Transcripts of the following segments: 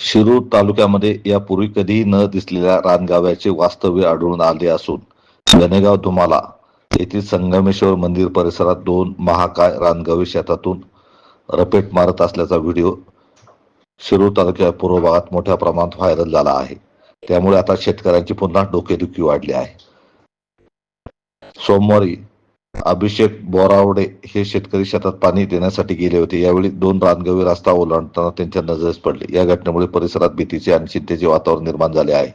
शिरूर तालुक्यामध्ये यापूर्वी कधीही न दिसलेल्या रानगाव्याचे वास्तव्य आढळून आले असून गणेगाव धुमाला येथील संगमेश्वर मंदिर परिसरात दोन महाकाय रानगावी शेतातून रपेट मारत असल्याचा व्हिडिओ शिरूर तालुक्या पूर्व भागात मोठ्या प्रमाणात व्हायरल झाला आहे. त्यामुळे आता शेतकऱ्यांची पुन्हा डोकेदुखी वाढली आहे. सोमवारी अभिषेक बोरावडे हे शेतकरी शेतात पाणी देण्यासाठी गेले होते. यावेळी दोन रानगवी रस्ता ओलांडताना त्यांच्या नजरेस पडले. या घटनेमुळे परिसरात भीतीचे आणि चिंतेचे वातावरण निर्माण झाले आहे.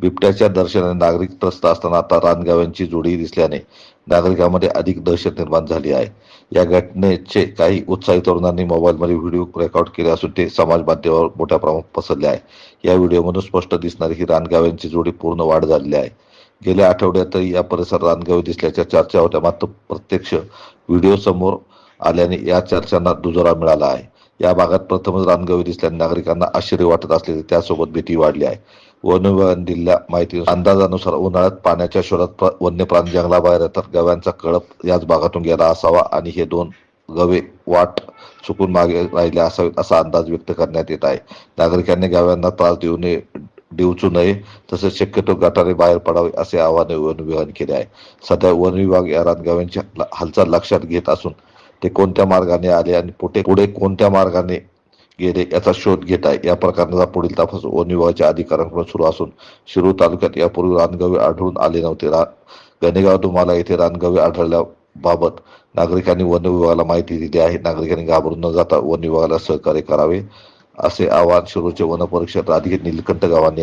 बिबट्याच्या दर्शनाने नागरिक त्रस्त असताना आता रानगाव्यांची जोडी दिसल्याने नागरिकांमध्ये अधिक दहशत निर्माण झाली आहे. या घटनेचे काही उत्साही तरुणांनी मोबाईलमध्ये व्हिडिओ रेकॉर्ड केले असून ते समाज माध्यमावर मोठ्या प्रमाणात पसरले आहे. या व्हिडिओमधून स्पष्ट दिसणारी ही रानगाव्यांची जोडी पूर्ण वाढ झालेली आहे. गेल्या आठवड्यातही या परिसरात रानगावी दिसल्याच्या चर्चा होत्या. मात्र प्रत्यक्ष व्हिडिओ समोर आल्याने या चर्चांना दुजोरा मिळाला आहे. या भागात प्रथमच रानगावी दिसल्याने नागरिकांना आश्चर्य वाटत असल्याने त्यासोबत भीती वाढली आहे. वन विभागाने दिलेल्या माहिती अंदाजानुसार उन्हाळ्यात पाण्याच्या शोधात वन्य प्राणी जंगलाबाहेर येतात. गव्यांचा कळप याच भागातून गेला असावा आणि हे दोन गवे वाट चुकून मागे राहिले असावेत असा अंदाज व्यक्त करण्यात येत आहे. नागरिकांनी गाव्यांना त्रास देऊ नये डिवचू नये. तसेच शक्यतो गटारे बाहेर पडावे असे आवाहन वन विभागाने केले आहे. सध्या वन विभाग या रानगाव्यांची ल- हालचाल लक्षात घेत असून ते कोणत्या मार्गाने आले आणि पुढे पुढे कोणत्या मार्गाने गेले याचा शोध घेत आहे. या प्रकरणाचा पुढील तपास वन विभागाच्या अधिकाऱ्यांकडून सुरू असून शिरूर तालुक्यात यापूर्वी रानगावे आढळून आले नव्हते. रा गणेगाव तुम्हाला येथे रानगावे आढळल्याबाबत नागरिकांनी वन विभागाला माहिती दिली आहे. नागरिकांनी घाबरून न जाता वन विभागाला सहकार्य करावे. असे आवाहन शिरूरचे वनपरिक्षक परीक्षक नीलकंठ गव्हाणे यांनी